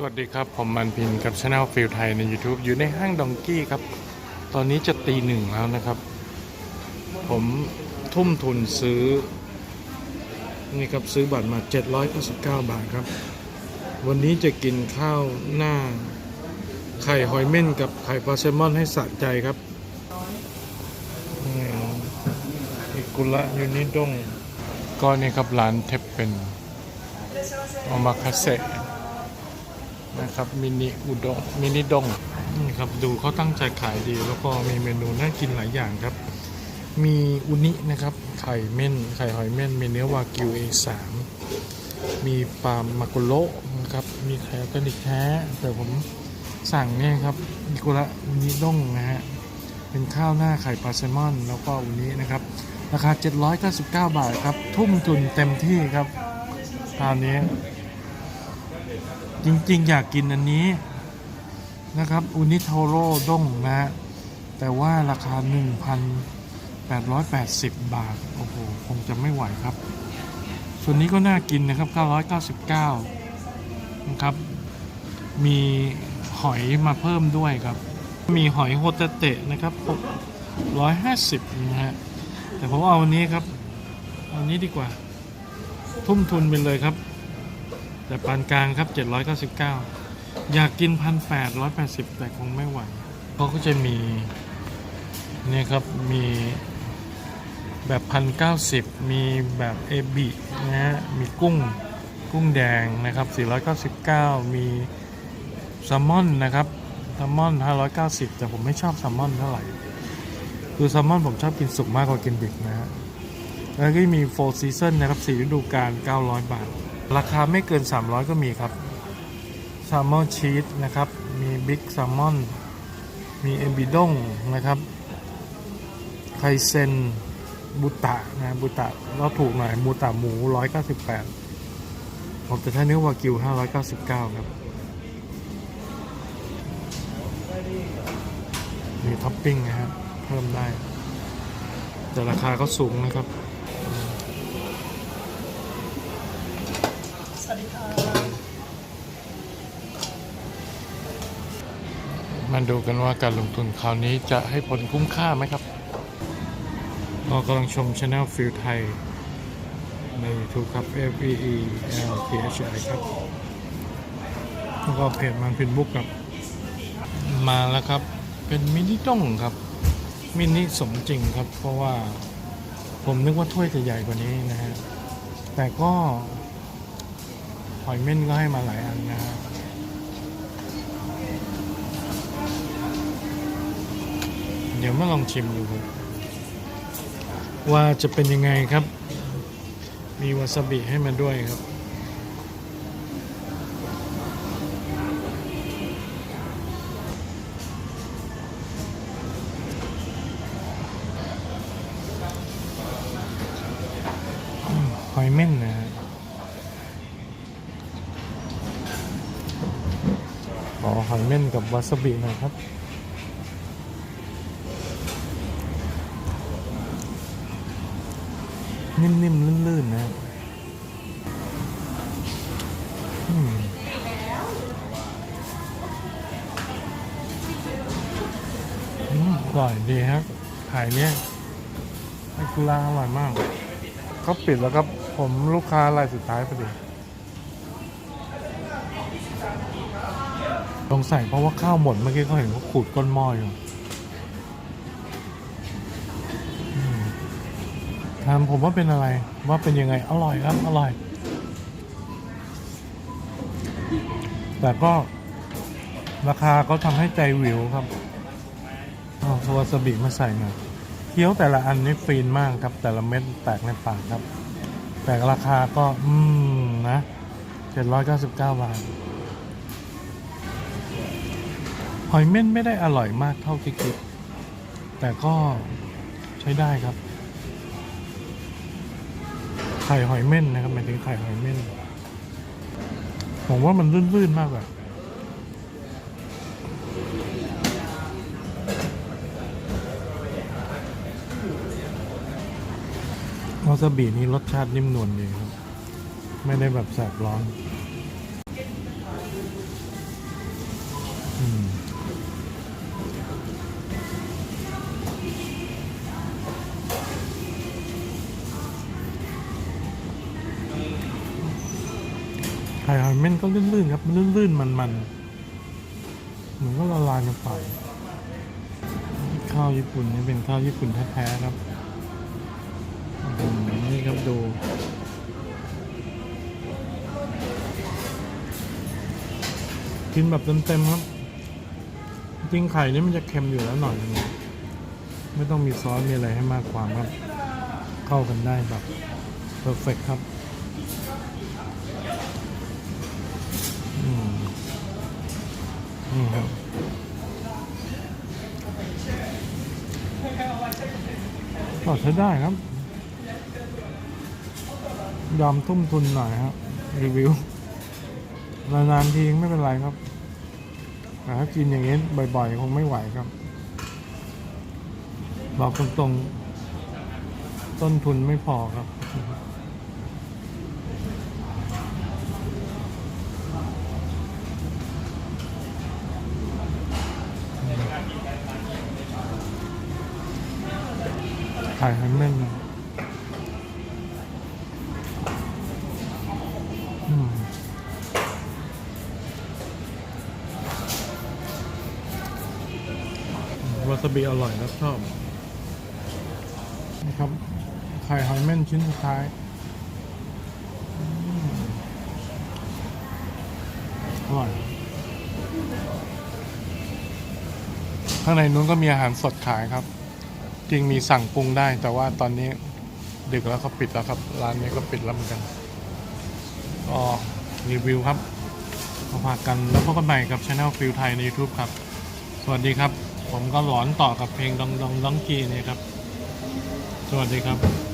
สวัสดีครับ ผมมันพินกับช anel ฟิลไทยใน YouTube อยู่ในห้างดองกี้ครับ ตอนนี้จะตีหนึ่งแล้วนะครับ ผมทุ่มทุนซื้อ นี่ครับซื้อบัตรมา 799 บาทครับ วันนี้จะกินข้าวหน้า ไข่หอยเม่นกับไข่ปลาแซลมอนให้สะใจครับนี่อิกุระยูนิดงก็นี่ครับร้านเทปเป็นโอมาคาเซะ นะครับมินิอุดงมินิดงนี่ครับดูเขาตั้งใจขายดีแล้วก็มีเมนูน่ากินหลายอย่างครับ มีอุนินะครับไข่เม่นไข่หอยเม่นมีเนื้อวากิว A3 มีปลามากุโระนะครับมีไข่ออร์แกนิกแท้แต่ผมสั่งเนี่ยครับมิกุระอุนิดงนะฮะเป็นข้าวหน้าไข่ปลาแซลมอน แล้วก็อุนินะครับราคา 799 บาทครับ ทุ่มทุนเต็มที่ครับคราวนี้ จริงๆ อยากกินอันนี้นะครับอุนิโทโร่ด้งนะฮะแต่ว่าราคา 1,880 บาท โอ้โห คงจะไม่ไหวครับ ส่วนนี้ก็น่ากินนะครับ 999 นะครับ มีหอยมาเพิ่มด้วยครับ มีหอยโฮตาเตะนะครับ 650 นะฮะ แต่ผมเอาอันนี้ครับ เอาอันนี้ดีกว่า ทุ่มทุนไปเลยครับ แต่ปานกลางครับ 799 อยากกิน 1,880 แต่คงไม่ไหวเขาก็จะมีเนี่ยครับ มีแบบ 1,090 มีแบบเอบินะฮะมีกุ้งกุ้งแดงนะครับ 499 มีแซลมอนนะครับแซลมอน 590 แต่ผมไม่ชอบแซลมอนเท่าไหร่ คือแซลมอนผมชอบกินสุกมากกว่ากินดิบนะฮะแล้วก็มี Four Season นะครับ 4 ฤดูกาล 900 บาท ราคาไม่เกิน 300 ก็มีครับแซลมอนชีสนะครับ มีบิ๊กแซลมอน มีเอบิดงนะครับไคเซนบุตะนะบุตะเราถูกหน่อยบุตะหมู 198 ผมจะใช้เนื้อวากิว 599 ครับ มีท็อปปิ้งนะครับ เพิ่มได้ แต่ราคาก็สูงนะครับ ส วัสดีค่ะ มาดูกันว่าการลงทุนคราวนี้จะให้ผลคุ้มค่าไหมครับ เรากำลังชมช anel ฟิลไทย ใน YouTube ครับ F E E L T H I ครับ แล้วก็เพจมันพินบุ๊กครับ มาแล้วครับ เป็นมินิต้องครับ มินิสมจริงครับ เพราะว่าผมนึกว่าถ้วยจะใหญ่กว่านี้นะฮะ แต่ก็ อยเม่นก็ให้มาหลายอันนะฮะเดี๋ยวมาลองชิมดูว่าจะเป็นยังไงครับ มีวาซาบิให้มาด้วยครับหอยเม่นนะฮะขอหอย เม่นกับวาซาบิหน่อยครับ นิ่มๆ ลื่นๆ นะอืมอร่อยดีครับขายเนี้ยไอกุลาอร่อยมากก็ปิดแล้วครับ ผมลูกค้ารายสุดท้ายพอดี สงสัยเพราะว่าข้าวหมดเมื่อกี้เขาเห็นเขาขูดก้นหม้ออยู่อืมถามผมว่าเป็นอะไรว่าเป็นยังไงอร่อยครับอร่อย แต่ก็ราคาก็ทำให้ใจวิวครับเอาวาซาบิมาใส่หน่อยเคี้ยวแต่ละอันนี่ฟีนมากครับ แต่ละเม็ดแตกในปากครับ แต่ราคาก็ อืมนะ 799 บาท หอยเม่นไม่ได้อร่อยมากเท่าที่คิด แต่ก็ใช้ได้ครับ ไข่หอยเม่นนะครับหมายถึงไข่หอยเม่นผมว่ามันลื่นๆมากแบบวาซาบินี้รสชาตินิ่มนวลดีครับ ไม่ได้แบบแสบร้อน ข่หอยเม่นก็ลื่นๆครับมันลื่นๆมันๆเหมือนก็ละลายในปากข้าวญี่ปุ่นนี่เป็นข้าวญี่ปุ่นแท้ๆครับอืมนี่ครับดูกินแบบเต็มๆครับ จริงไข่นี่มันจะเค็มอยู่แล้วหน่อยนึงไม่ต้องมีซอสมีอะไรให้มากความครับ เข้ากันได้แบบเพอร์เฟกครับ นี่ครับก็ใช้ได้ครับ ยอมทุ่มทุนหน่อยครับ รีวิวนานๆทีไม่เป็นไรครับแต่ถ้ากินอย่างนี้บ่อยๆ คงไม่ไหวครับ บอกตรงๆ ต้นทุนไม่พอครับ ไข่ไฮเม่นอืมวาซาบิอร่อยครับชอบนะครับไข่หอยเม่นชิ้นสุดท้ายอืมอร่อยข้างในนู้นก็มีอาหารสดขายครับ จริงมีสั่งปรุงได้ แต่ว่าตอนนี้ดึกแล้วเขาปิดแล้วครับ ร้านนี้ก็ปิดแล้วเหมือนกันก็รีวิวครับมาฝากกันแล้วพบกันใหม่กับช anel ฟิลไทยใน YouTube ครับ สวัสดีครับ ผมก็หลอนต่อกับเพลงดองดองดองกีนี่ครับ สวัสดีครับ